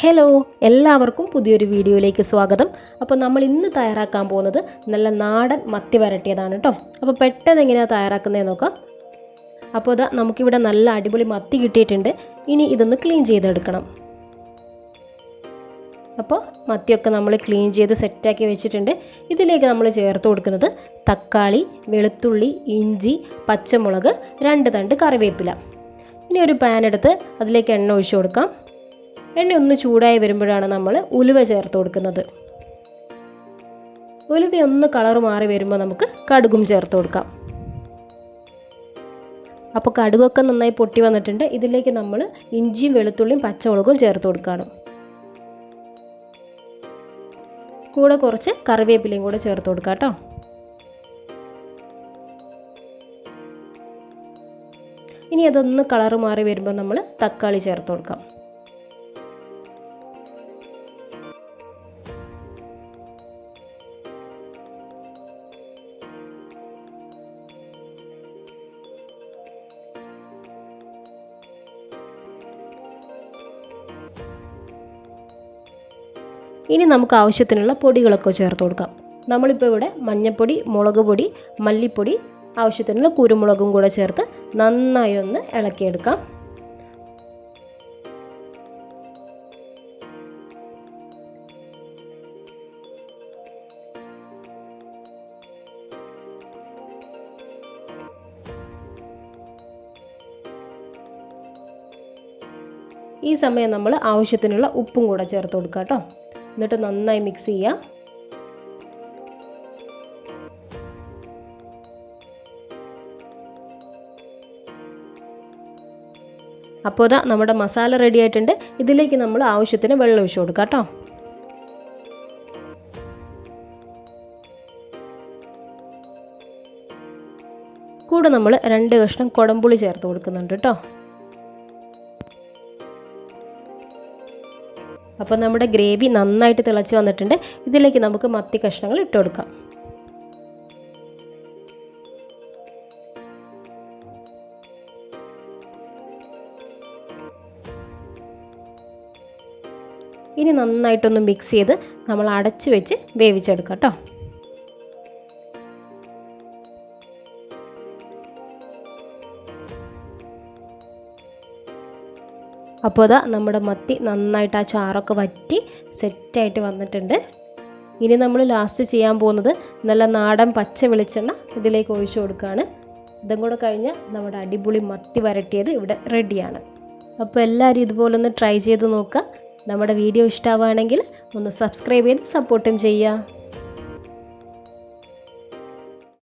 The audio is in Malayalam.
ഹലോ എല്ലാവർക്കും പുതിയൊരു വീഡിയോയിലേക്ക് സ്വാഗതം. അപ്പോൾ നമ്മൾ ഇന്ന് തയ്യാറാക്കാൻ പോകുന്നത് നല്ല നാടൻ മത്തി വരട്ടിയതാണ് കേട്ടോ. അപ്പോൾ പെട്ടെന്ന് എങ്ങനെയാണ് തയ്യാറാക്കുന്നത് നോക്കാം. അപ്പോൾ ഇതാ നമുക്കിവിടെ നല്ല അടിപൊളി മത്തി കിട്ടിയിട്ടുണ്ട്. ഇനി ഇതൊന്ന് ക്ലീൻ ചെയ്തെടുക്കണം. അപ്പോൾ മത്തിയൊക്കെ നമ്മൾ ക്ലീൻ ചെയ്ത് സെറ്റാക്കി വെച്ചിട്ടുണ്ട്. ഇതിലേക്ക് നമ്മൾ ചേർത്ത് കൊടുക്കുന്നത് തക്കാളി വെളുത്തുള്ളി ഇഞ്ചി പച്ചമുളക് രണ്ട് തണ്ട് കറിവേപ്പില. ഇനി ഒരു പാൻ എടുത്ത് അതിലേക്ക് എണ്ണ ഒഴിച്ചു കൊടുക്കാം. എണ്ണ ഒന്ന് ചൂടായി വരുമ്പോഴാണ് നമ്മൾ ഉലുവ ചേർത്ത് കൊടുക്കുന്നത്. ഉലുവ ഒന്ന് കളർ മാറി വരുമ്പോൾ നമുക്ക് കടുകും ചേർത്ത് കൊടുക്കാം. അപ്പോൾ കടുകൊക്കെ നന്നായി പൊട്ടി വന്നിട്ടുണ്ട്. ഇതിലേക്ക് നമ്മൾ ഇഞ്ചിയും വെളുത്തുള്ളിയും പച്ചമുളകും ചേർത്ത് കൊടുക്കുകയാണ് കൂടെ കുറച്ച് കറിവേപ്പിലയും കൂടെ ചേർത്ത് കൊടുക്കാം കേട്ടോ. ഇനി അതൊന്ന് കളറ് മാറി വരുമ്പോൾ നമ്മൾ തക്കാളി ചേർത്ത് കൊടുക്കാം. ഇനി നമുക്ക് ആവശ്യത്തിനുള്ള പൊടികളൊക്കെ ചേർത്ത് കൊടുക്കാം. നമ്മളിപ്പോൾ ഇവിടെ മഞ്ഞൾപ്പൊടി മുളക് പൊടി മല്ലിപ്പൊടി ആവശ്യത്തിനുള്ള കുരുമുളകും കൂടെ ചേർത്ത് നന്നായി ഒന്ന് ഇളക്കിയെടുക്കാം. ഈ സമയം നമ്മൾ ആവശ്യത്തിനുള്ള ഉപ്പും കൂടെ ചേർത്ത് കൊടുക്കുക കേട്ടോ. എന്നിട്ട് നന്നായി മിക്സ് ചെയ്യാം. അപ്പോൾ ഇതാ നമ്മുടെ മസാല റെഡി ആയിട്ടുണ്ട്. ഇതിലേക്ക് നമ്മൾ ആവശ്യത്തിന് വെള്ളം ഒഴിച്ചു കൊടുക്കാം കേട്ടോ. കൂടെ നമ്മൾ രണ്ട് കഷ്ണം കുടംപുളി ചേർത്ത് കൊടുക്കുന്നുണ്ട് കേട്ടോ. അപ്പോൾ നമ്മുടെ ഗ്രേവി നന്നായിട്ട് തിളച്ച് വന്നിട്ടുണ്ട്. ഇതിലേക്ക് നമുക്ക് മത്തി കഷ്ണങ്ങൾ ഇട്ട് കൊടുക്കാം. ഇനി നന്നായിട്ടൊന്ന് മിക്സ് ചെയ്ത് നമ്മൾ അടച്ച് വെച്ച് വേവിച്ചെടുക്കാം കേട്ടോ. അപ്പോൾ അതാ നമ്മുടെ മത്തി നന്നായിട്ട് ആ ചാറൊക്കെ വറ്റി സെറ്റായിട്ട് വന്നിട്ടുണ്ട്. ഇനി നമ്മൾ ലാസ്റ്റ് ചെയ്യാൻ പോകുന്നത് നല്ല നാടൻ പച്ച വെളിച്ചെണ്ണ ഇതിലേക്ക് ഒഴിച്ചു കൊടുക്കുകയാണ്. ഇതും കൂടെ കഴിഞ്ഞാൽ നമ്മുടെ അടിപൊളി മത്തി വരട്ടിയത് ഇവിടെ റെഡിയാണ് അപ്പോൾ എല്ലാവരും ഇതുപോലെ ഒന്ന് ട്രൈ ചെയ്ത് നോക്കുക. നമ്മുടെ വീഡിയോ ഇഷ്ടമാവുകയാണെങ്കിൽ ഒന്ന് സബ്സ്ക്രൈബ് ചെയ്ത് സപ്പോർട്ടും ചെയ്യുക.